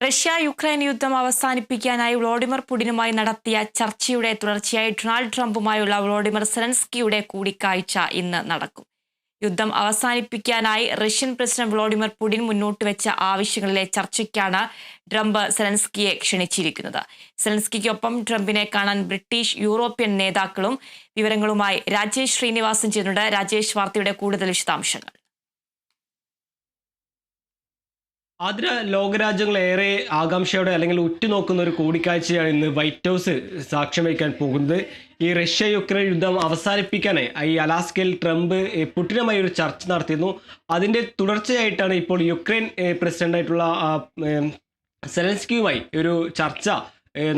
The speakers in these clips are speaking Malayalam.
റഷ്യ യുക്രൈൻ യുദ്ധം അവസാനിപ്പിക്കാനായി വ്ളോഡിമർ പുടിനുമായി നടത്തിയ ചർച്ചയുടെ തുടർച്ചയായി ഡൊണാൾഡ് ട്രംപുമായുള്ള വ്ളോഡിമർ സെലൻസ്കിയുടെ കൂടിക്കാഴ്ച ഇന്ന് നടക്കും. യുദ്ധം അവസാനിപ്പിക്കാനായി റഷ്യൻ പ്രസിഡന്റ് വ്ളോഡിമിർ പുടിൻ മുന്നോട്ട് വെച്ച ആവശ്യങ്ങളിലെ ചർച്ചയ്ക്കാണ് ട്രംപ് സെലൻസ്കിയെ ക്ഷണിച്ചിരിക്കുന്നത്. സെലൻസ്കിക്കൊപ്പം ട്രംപിനെ കാണാൻ ബ്രിട്ടീഷ് യൂറോപ്യൻ നേതാക്കളും വിവരങ്ങളുമായി രാജേഷ് ശ്രീനിവാസൻ ചെയ്യുന്നുണ്ട് രാജേഷ് വാർത്തയുടെ കൂടുതൽ വിശദാംശങ്ങൾ. ആതിര ലോകരാജ്യങ്ങൾ ഏറെ ആകാംക്ഷയോടെ അല്ലെങ്കിൽ ഉറ്റുനോക്കുന്ന ഒരു കൂടിക്കാഴ്ചയാണ് ഇന്ന് വൈറ്റ് ഹൗസ് സാക്ഷ്യം വഹിക്കാൻ പോകുന്നത്. ഈ റഷ്യ യുക്രൈൻ യുദ്ധം അവസാനിപ്പിക്കാനായി ഈ അലാസ്കയിൽ ട്രംപ് പുട്ടിനുമായി ഒരു ചർച്ച നടത്തിയിരുന്നു. അതിന്റെ തുടർച്ചയായിട്ടാണ് ഇപ്പോൾ യുക്രൈൻ പ്രസിഡന്റായിട്ടുള്ള സെലൻസ്കിയുമായി ഒരു ചർച്ച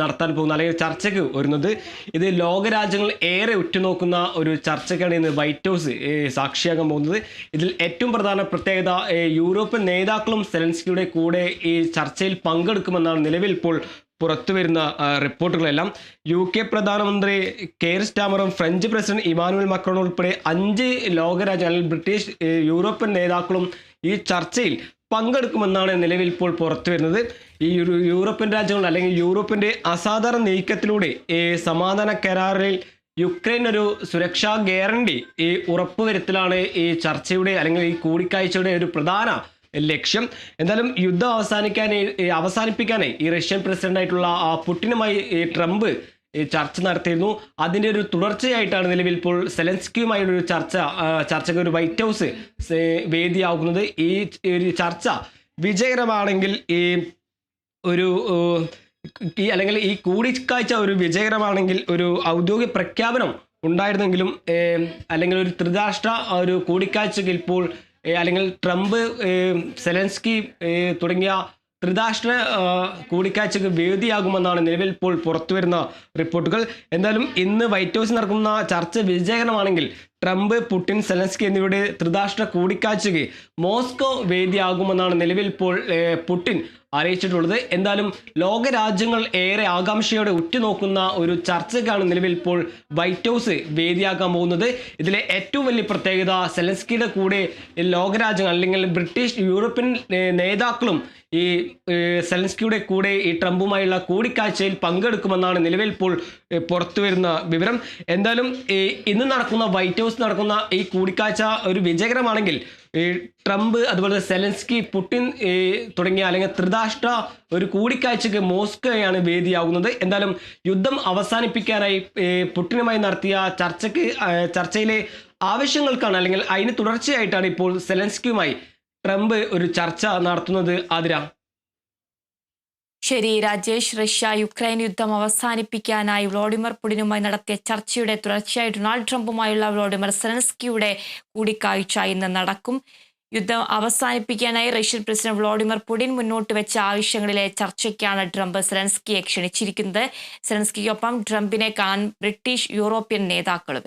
നടത്താൻ പോകുന്ന അല്ലെങ്കിൽ ചർച്ചയ്ക്ക് വരുന്നത്. ഇത് ലോകരാജ്യങ്ങൾ ഏറെ ഉറ്റുനോക്കുന്ന ഒരു ചർച്ചയ്ക്കാണ് ഇന്ന് വൈറ്റ് ഹൗസ് സാക്ഷിയാകാൻ പോകുന്നത്. ഇതിൽ ഏറ്റവും പ്രധാന പ്രത്യേകത യൂറോപ്യൻ നേതാക്കളും സെലൻസ്കിയുടെ കൂടെ ഈ ചർച്ചയിൽ പങ്കെടുക്കുമെന്നാണ് നിലവിൽ ഇപ്പോൾ പുറത്തു വരുന്ന റിപ്പോർട്ടുകളെല്ലാം. യു കെ പ്രധാനമന്ത്രി കെയർ സ്റ്റാമറും ഫ്രഞ്ച് പ്രസിഡന്റ് ഇമാനുവൽ മക്രോൺ ഉൾപ്പെടെ അഞ്ച് ലോകരാജ്യ അല്ലെങ്കിൽ ബ്രിട്ടീഷ് യൂറോപ്യൻ നേതാക്കളും ഈ ചർച്ചയിൽ പങ്കെടുക്കുമെന്നാണ് നിലവിൽ ഇപ്പോൾ പുറത്തു വരുന്നത്. ഈ ഒരു യൂറോപ്യൻ രാജ്യങ്ങൾ അല്ലെങ്കിൽ യൂറോപ്പിന്റെ അസാധാരണ നീക്കത്തിലൂടെ ഈ സമാധാന കരാറിൽ യുക്രൈൻ ഒരു സുരക്ഷാ ഗ്യാരണ്ടി ഈ ഉറപ്പുവരുത്തലാണ് ഈ ചർച്ചയുടെ അല്ലെങ്കിൽ ഈ കൂടിക്കാഴ്ചയുടെ ഒരു പ്രധാന ലക്ഷ്യം. എന്തായാലും യുദ്ധം അവസാനിക്കാനായി അവസാനിപ്പിക്കാനായി ഈ റഷ്യൻ പ്രസിഡന്റായിട്ടുള്ള പുട്ടിനുമായി ട്രംപ് ചർച്ച നടത്തിയിരുന്നു. അതിന്റെ ഒരു തുടർച്ചയായിട്ടാണ് നിലവിൽ ഇപ്പോൾ സെലൻസ്കിയുമായുള്ള ഒരു ചർച്ച ചർച്ചയ്ക്ക് ഒരു വൈറ്റ് ഹൗസ് വേദിയാകുന്നത് ഈ ഒരു ചർച്ച വിജയകരമാണെങ്കിൽ ഈ ഒരു ഈ അല്ലെങ്കിൽ ഈ കൂടിക്കാഴ്ച ഒരു വിജയകരമാണെങ്കിൽ ഒരു ഔദ്യോഗിക പ്രഖ്യാപനം ഉണ്ടായിരുന്നെങ്കിലും അല്ലെങ്കിൽ ഒരു ത്രിരാഷ്ട്ര ഒരു കൂടിക്കാഴ്ചയ്ക്ക് ഇപ്പോൾ അല്ലെങ്കിൽ ട്രംപ് സെലൻസ്കി തുടങ്ങിയ ത്രിരാഷ്ട്ര കൂടിക്കാഴ്ചക്ക് വേദിയാകുമെന്നാണ് നിലവിൽ ഇപ്പോൾ പുറത്തുവരുന്ന റിപ്പോർട്ടുകൾ. എന്തായാലും ഇന്ന് വൈറ്റ് ഹൗസിൽ നടക്കുന്ന ചർച്ച വിജയകരമാണെങ്കിൽ ട്രംപ് പുടിൻ സെലൻസ്കി എന്നിവരുടെ ത്രിരാഷ്ട്ര കൂടിക്കാഴ്ചയ്ക്ക് മോസ്കോ വേദിയാകുമെന്നാണ് നിലവിൽ ഇപ്പോൾ പുടിൻ അറിയിച്ചിട്ടുള്ളത്. എന്തായാലും ലോകരാജ്യങ്ങൾ ഏറെ ആകാംക്ഷയോടെ ഉറ്റുനോക്കുന്ന ഒരു ചർച്ചയ്ക്കാണ് നിലവിൽ ഇപ്പോൾ വൈറ്റ് ഹൗസ് വേദിയാക്കാൻ പോകുന്നത്. ഇതിലെ ഏറ്റവും വലിയ പ്രത്യേകത സെലൻസ്കിയുടെ കൂടെ ലോകരാജ്യങ്ങൾ അല്ലെങ്കിൽ ബ്രിട്ടീഷ് യൂറോപ്യൻ നേതാക്കളും ഈ സെലൻസ്കിയുടെ കൂടെ ഈ ട്രംപുമായുള്ള കൂടിക്കാഴ്ചയിൽ പങ്കെടുക്കുമെന്നാണ് നിലവിൽ ഇപ്പോൾ പുറത്തുവരുന്ന പുറത്തു വരുന്ന വിവരം. എന്തായാലും ഇന്ന് നടക്കുന്ന വൈറ്റ് നടക്കുന്ന ഈ കൂടിക്കാഴ്ച ഒരു വിജയകരമാണെങ്കിൽ ഈ ട്രംപ് അതുപോലെ സെലൻസ്കി പുടിൻ തുടങ്ങിയ അല്ലെങ്കിൽ ത്രിരാഷ്ട്ര ഒരു കൂടിക്കാഴ്ചക്ക് മോസ്കോയാണ് വേദിയാകുന്നത് എന്തായാലും യുദ്ധം അവസാനിപ്പിക്കാനായി പുടിനുമായി നടത്തിയ ചർച്ചയ്ക്ക് ചർച്ചയിലെ ആവശ്യങ്ങൾക്കാണ് അല്ലെങ്കിൽ അതിന് തുടർച്ചയായിട്ടാണ് ഇപ്പോൾ സെലൻസ്കിയുമായി ട്രംപ് ഒരു ചർച്ച നടത്തുന്നത്. ആതിര. ശരി രാജേഷ് റഷ്യ യുക്രൈൻ യുദ്ധം അവസാനിപ്പിക്കാനായി വ്ളോഡിമർ പുടിനുമായി നടത്തിയ ചർച്ചയുടെ തുടർച്ചയായി ഡൊണാൾഡ് ട്രംപുമായുള്ള വ്ളോഡിമർ സെലൻസ്കിയുടെ കൂടിക്കാഴ്ച ഇന്ന് നടക്കും. യുദ്ധം അവസാനിപ്പിക്കാനായി റഷ്യൻ പ്രസിഡന്റ് വ്ളോഡിമർ പുടിൻ മുന്നോട്ട് വെച്ച ആവശ്യങ്ങളിലെ ചർച്ചയ്ക്കാണ് ട്രംപ് സെലൻസ്കിയെ ക്ഷണിച്ചിരിക്കുന്നത്. സെലൻസ്കിക്കൊപ്പം ട്രംപിനെ കാണാൻ ബ്രിട്ടീഷ് യൂറോപ്യൻ നേതാക്കളും